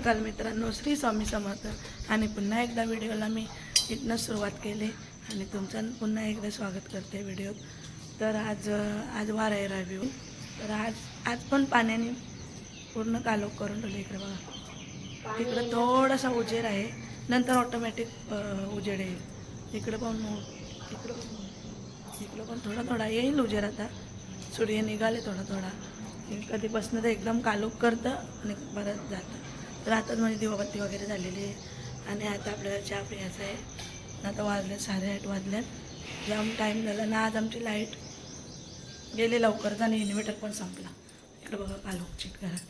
सकाळ मित्रांनो श्री स्वामी समर्थ. आणि पुन्हा एकदा व्हिडिओला मी इथनं सुरुवात केली आणि तुमचं पुन्हा एकदा स्वागत करते व्हिडिओत. तर आज आज वार आहे रविवार. तर आज आज पण पाण्याने पूर्ण कालोख करून ठेवलं इकडे बघा. इकडं थोडासा उजेड आहे. नंतर ऑटोमॅटिक उजेड येईल. इकडं पण इकडं पण इकडं पण थोडा थोडा येईल उजेड आता. सूर्य निघाले थोडा थोडा. कधीपासून तर एकदम कालोख करतं आणि परत जातं. तर आताच माझी दिवाबत्ती वगैरे झालेली आहे. आणि आता आपल्याला चहा प्यायचा आहे. आता वाजले साडेआठ वाजल्यात. जाम टाईम झाला. ना आज आमची लाइट गेली लवकरच आणि इन्व्हर्टर पण संपला. इकडं बघा कालोख चिट घरात.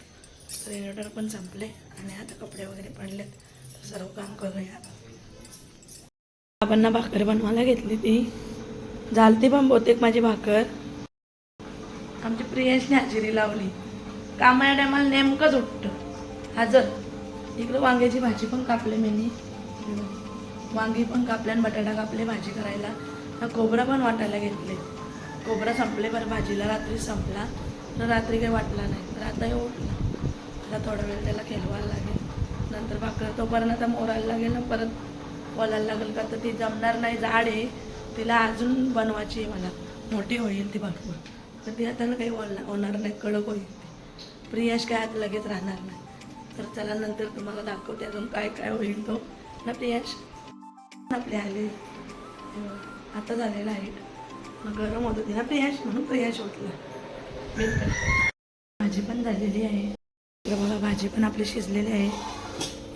तर इन्व्हर्टर पण संपले. आणि आता कपडे वगैरे पडलेत. तर सर्व काम करूया. बाबांना भाकर बनवायला घेतली ती. झालती पण बहुतेक माझी भाकर. आमची प्रियेशने हजेरी लावली. कामाच्या टायमाला नेमकंच उठतं हजर इकडं वांग्याची भाजी पण कापले मी वांगी पण कापले आणि बटाटा कापले भाजी करायला. हा खोबरा पण वाटायला घेतले. खोबरा संपले बरं भाजीला रात्री संपला. तर रात्री काही वाटला नाही. तर आता उठला. आता थोडा वेळ त्याला खेळवायला लागेल. नंतर भाकर. तोपर्यंत आता मोरायला लागेल ना परत. बोलायला लागेल का? तर ती जमणार नाही. जाड आहे. तिला अजून बनवायची आहे मला. मोठी होईल ती भरपूर तर ती आता काही बोलणार होणार नाही. कडक होईल ती. प्रियाश काय आता लगेच राहणार नाही. तर चला नंतर तुम्हाला दाखवते अजून काय काय होईल तो. ना प्रियाश? आपले आले. आता झालेला आहे. मग गरम होत होती ना प्रियाश? म्हणून प्रियाश उठला भाजी पण झालेली आहे. बघा भाजी पण आपली शिजलेली आहे.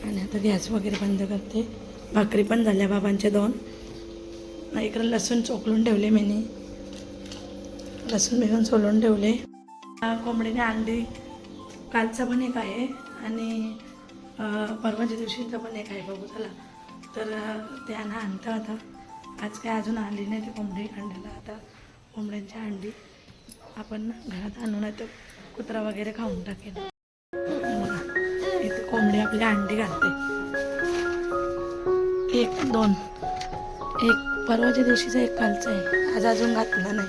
आणि आता गॅस वगैरे बंद करते. भाकरी पण झाल्या बाबांच्या दोन. इकडे लसूण चोकलून ठेवले मी लसूण बिसून सोलून ठेवले. कोंबडीने अंडी कालचा पण एक आहे आणि परवाच्या दिवशीचा पण एक आहे बघू चला. तर ते आणा आणतं आता. आज काय अजून आली नाही ती कोंबडी अंड्याला आता कोंबड्यांची अंडी आपण घरात आणू नाही तर कुत्रा वगैरे खाऊन टाकेल इथे कोंबडी आपली अंडी घालते. एक दोन. एक परवाच्या दिवशीचा एक कालचा आहे. आज अजून घातला नाही.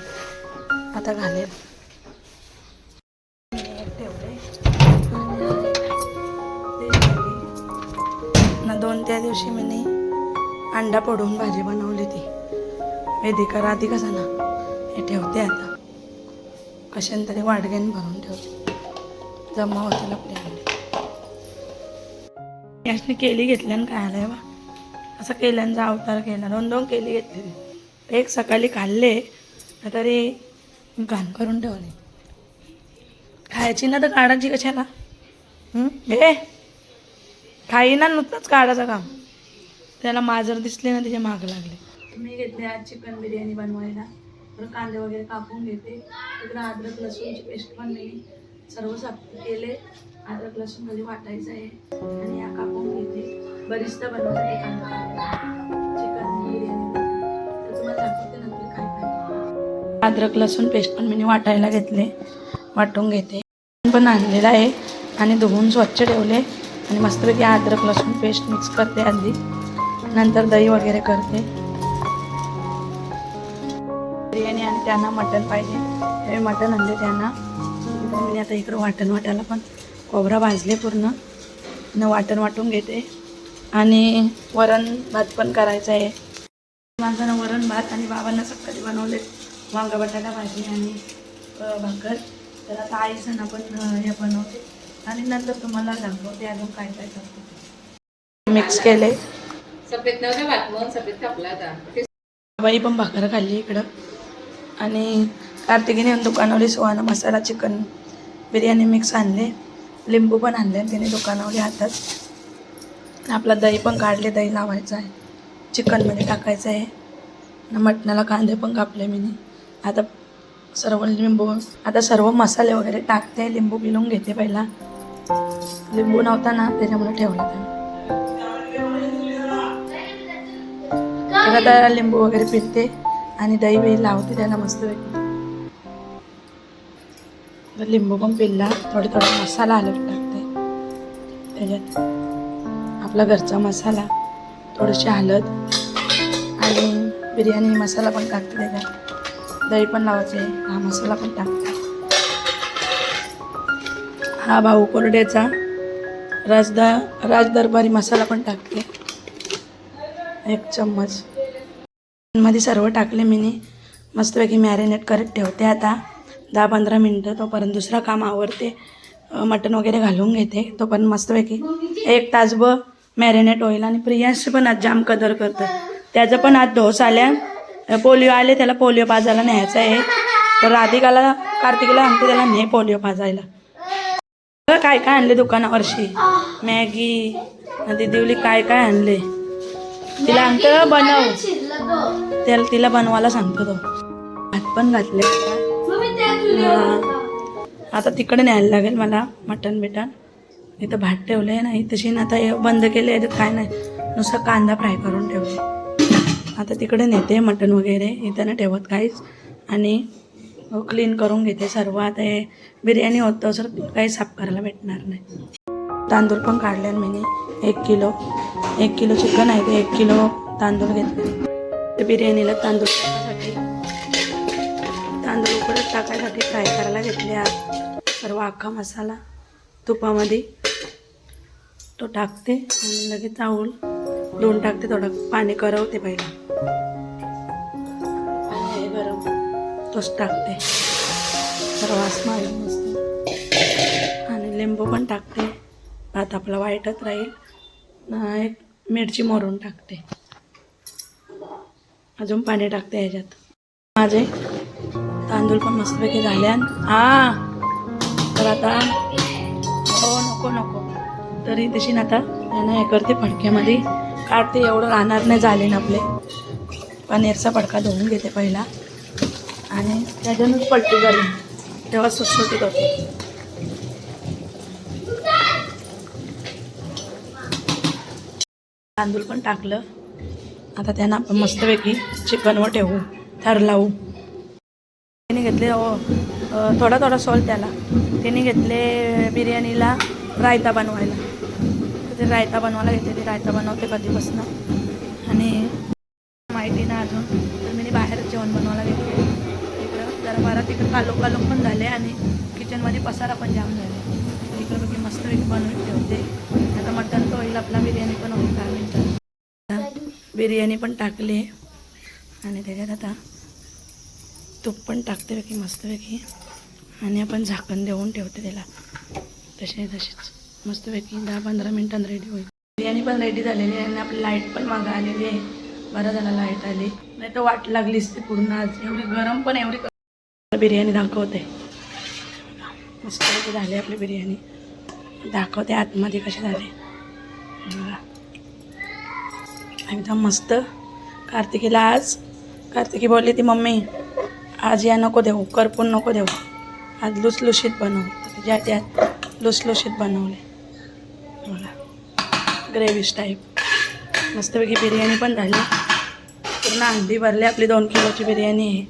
आता घालेल. अंडा पडून भाजी बनवली ती. वेदिका राधी कसा ना हे ठेवते आता. कशाने तरी वाडग्याने भरून ठेवते. जमा होतील आपली अंडी. केली घेतल्यानं काय आलंय बा असं केल्यांचा अवतार केला. दोन दोन केली घेतली एक सकाळी खाल्ले तरी घाण करून ठेवले. खायची ना तर काढायची कशाला? हे? खाई ना नुसतंच काढायचं काम. त्याला माजर दिसले ना तिचे माग लागले. मी घेतले आज चिकन बिर्याणी बनवायला. तर कांदे वगैरे कापून घेते. तिकडं अद्रक लसूणची पेस्ट पण मी सर्व साफ केले. अद्रक लसूण कधी वाटायचं आहे. आणि या कापून घेते. बरिचदा बनवण्यासाठी कांदा. चिकन बिर्याणी तर तुम्हाला दाखवते नंतर काय काय. अद्रक लसूण पेस्ट पण मी वाटायला घेतले. वाटून घेते. पण आणलेला आहे. आणि धुवून स्वच्छ ठेवले. आणि मस्तपैकी अद्रक लसूण पेस्ट मिक्स करते आधी. नंतर दही वगैरे करते. बिर्याणी आणि त्यांना मटण पाहिजे. मी मटण आणले त्यांना. मी आता इकडं वाटण वाटायला पण खोबरा भाजले पूर्ण. न वाटण वाटून घेते. आणि वरण भात पण करायचं आहे. माझं ना वरण भात आणि बाबांना सकाळी बनवले. वांगा बटाटा भाजी आणि भाकर. तर आता आईचं ना पण अ, हे बनवते. आणि नंतर तुम्हाला दाखवते अजून काय काय करते. मिक्स केले. सफेद भात सफेद कापला बाई पण भाकर खाल्ली इकडं. आणि कार्तिकीने दुकानावली सुहाना मसाला चिकन बिर्याणी मिक्स आणले. लिंबू पण आणले तिने दुकानावली हातात. आपला दही पण काढले दही लावायचं आहे. चिकनमध्ये टाकायचं आहे. आणि मटणाला कांदे पण कापले मी आता सर्व लिंबू आता सर्व मसाले वगैरे टाकते. लिंबू पिलून घेते पहिला. लिंबू नव्हता ना त्याच्यामुळे ठेवला त्याने. आता लिंबू वगैरे पिटते आणि दही बही लावते त्याला मस्त तर लिंबू पण पिल्ला थोडे थोडा मसाला हलवून टाकते. त्याच्यात आपला घरचा मसाला थोडीशी हळद आणि बिर्याणी मसाला पण टाकते त्याच्यात. दही पण लावायचे हा मसाला पण टाकते. हा भाऊ कोरड्याचा राजदा राजदरबारी मसाला पण टाकते. एक चम्मच. मध्ये सर्व टाकले मीनी. मस्तपैकी मॅरिनेट करत ठेवते आता. दहा पंधरा मिनटं तोपर्यंत दुसरं काम आवडते मटण वगैरे घालून घेते. तोपर्यंत मस्तपैकी एक तासभर मॅरिनेट होईल. आणि प्रियांशी पण आज जाम कदर करतं त्याचं पण आज ढोस आल्या. पोलिओ आले त्याला पोलिओ पाजायला न्यायचं आहे. तर राधिकाला कार्तिकला आणते त्याला ने पोलिओ पाजायला काय काय आणले दुकानावरशी मॅगी ती दिवली काय काय आणले? तिला आणतं बनव. त्याला तिला बनवायला सांगतो तो. भात पण घातले आता तिकडे न्यायला लागेल मला मटण बिटन इथं भात ठेवलं आहे नाही. तशी ना आता बंद केले याच्यात काय नाही. नुसतं कांदा फ्राय करून ठेवले आता तिकडे नेते मटण वगैरे. इथं ना ठेवत काहीच. आणि क्लीन करून घेते सर्व. आता हे बिर्याणी होतं सर काही साफ करायला भेटणार नाही. तांदूळ पण काढले मी एक किलो. एक किलो चिकन आहे ते. एक किलो तांदूळ घेतले. तर बिर्याणीला तांदूळ टाकायसाठी. तांदूळ उकडत टाकायसाठी फ्राय करायला घेतले सर्व अख्खा मसाला तुपामध्ये. तो टाकते आणि लगेच चावूल दोन टाकते थोडं. पाणी करवते पहिला. आणि गरम तोच टाकते. सर्व मारून मस्त. आणि लिंबू पण टाकते. भात आपला वाईटच राहील. एक मिरची मोरून टाकते. अजून पाणी टाकते ह्याच्यात. माझे तांदूळ पण मस्तपैकी झाले हा. तर आता हो नको नको. तरी तशी ना आता. त्यांना हे करते फडक्यामध्ये. काढते एवढं राहणार नाही झाले ना आपले. पनीरचा फडका धुवून घेते पहिला. आणि त्याच्यानंच पलटी झाली तेव्हा सुटसुटी करते तांदूळ पण टाकलं. आता त्यांना आपण मस्तपैकी चिकनवर ठेवू थर लावू. त्याने घेतले थोडा थोडा सॉल्ट त्याला. त्याने घेतले बिर्याणीला रायता बनवायला. ते रायता बनवायला घेतले ते रायता बनवते कधीपासून. आणि माहिती ना अजून तर मी बाहेर जेवण बनवायला घेतले इकडं जरा बारा तिकडं कालोक कालो पण झाले आणि किचनमध्ये पसारा पण जाम झाले. इकडं बघी मस्तपैकी बनवून ठेवते. आता मटण तो होईल आपला बिर्याणी पण होईल दहा मिनटं. बिर्याणी पण टाकली आणि त्याच्यात आता तूप पण टाकते की मस्तपैकी. आणि आपण झाकण देऊन ठेवते त्याला. तसे तसेच. मस्तपैकी दहा पंधरा मिनिटांत रेडी होईल. बिर्याणी पण रेडी झालेली आहे आणि आपली लाइट पण मागं आलेली आहे. बरं झालं लाइट आली. नाही तर वाट लागलीच ती पूर्ण आज. एवढी गरम पण एवढी बिर्याणी दाखवते. मस्तपैकी झाली आपली बिर्याणी. दाखवते आतमध्ये कशी झाली. बघा. एकदम मस्त. कार्तिकीला आज कार्तिकी बोलली ती मम्मी आज या नको देऊ करपून नको देऊ. आज लुसलुशीत बनव. ज्या त्यात लुसलुशीत बनवले. मला ग्रेव्हीज टाईप मस्तपैकी बिर्याणी पण झाली पूर्ण अंडी भरली आपली दोन किलोची बिर्याणी आहे.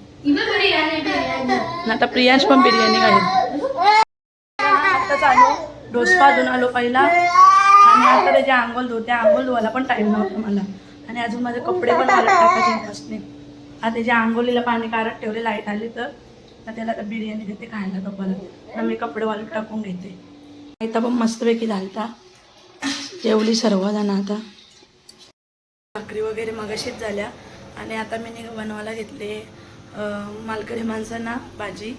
आता प्रियांश पण बिर्याणी घाली आताच आलो डोस पाजून आलो पहिला. आणि आता त्याच्या आंघोळ धुते. आंघोळ धुवायला पण टाईम नव्हता मला. आणि अजून माझे कपडे पण मला टाकायचे आता त्याच्या आंघोळीला पाणी काढत ठेवले लाइट आली तर त्याला आता बिर्याणी देते खायला तो परत. मी कपडे वाळत टाकून घेते. इथं पण मस्तपैकी झालता. जेवली सर्वजण आता. भाकरी वगैरे मगाशीच झाल्या. आणि आता मी बनवायला घेतले मालकरी माणसांना भाजी.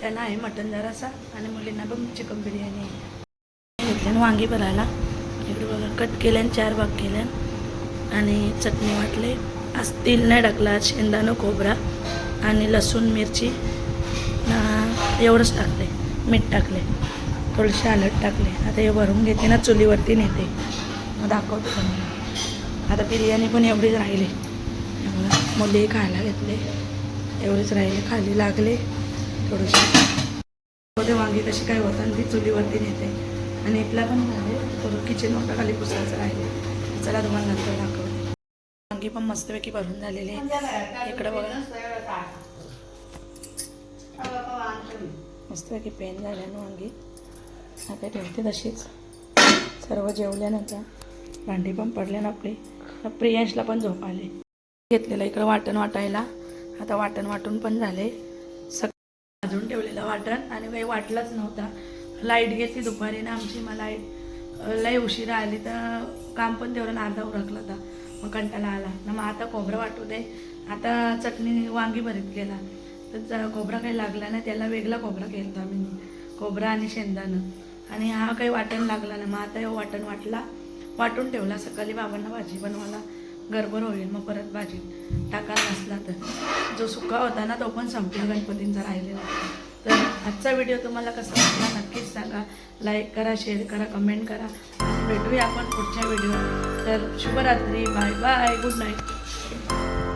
त्यांना आहे मटण जरासा. आणि मुलींना पण चिकन बिर्याणी आहे. घेतले आणि वांगी भरायला. इकडे बघा कट केले आणि चार भाग केले आणि चटणी वाटले. आज तेल नाही टाकला आज शेंदाणं खोबरा आणि लसूण मिरची. एवढंच टाकले मीठ टाकले थोडेसे आलट टाकले. आता हे भरून घेते ना चुलीवरती नेते. मग दाखवते तुम्हाला. आता बिर्याणी पण एवढीच राहिली. हे मुली खायला घेतले. एवढेच राहिले खाली लागले. थोडेसे ते वांगी कशी काय होतं आणि ती चुलीवरती नेते. आणि इथला पण झाले थोडं किचन वाटा खाली पुसायचं राहिले चला तुम्हाला नंतर दाखवते. वांगी पण मस्तपैकी भरून झालेले आहे. इकडं बघा. मस्तपैकी पेन झाल्यानं वांगी आता ठेवते तशीच. सर्व जेवल्यानंतर भांडी पण पडले ना आपली. प्रियांशला पण झोप आले. घेतलेलं इकडं वाटण वाटायला. आता वाटण वाटून पण झाले. सगळं भाजून ठेवलेलं वाटण. आणि काही वाटलंच नव्हता. लाइट घेतली दुपारी ना आमची. मला लाइट लय उशिरा आली तर काम पण तेवढं अर्धा उरकला होता. मग कंटाळा आला. ना मग आता खोबरं वाटू दे. आता चटणी वांगी भरीत केला तर ज- खोबरा काही लागला नाही. त्याला वेगळा खोबरा केला आम्ही. खोबरा आणि शेंगदाणं. आणि हा काही वाटण लागला नाही. मग आता हे वाटण वाटला. वाटून ठेवला. सकाळी बाबांना भाजी बनवायला. गरबर होईल. मग परत भाजी टाकायला नसला तर. जो सुका होता ना तो पण संपला गणपतींचा राहिलेला. तर आजचा व्हिडिओ तुम्हाला कसा वाटला नक्कीच सांगा. लाईक करा शेअर करा कमेंट करा. भेटूया आपण पुढच्या व्हिडिओ तर शुभरात्री बाय बाय गुड नाईट.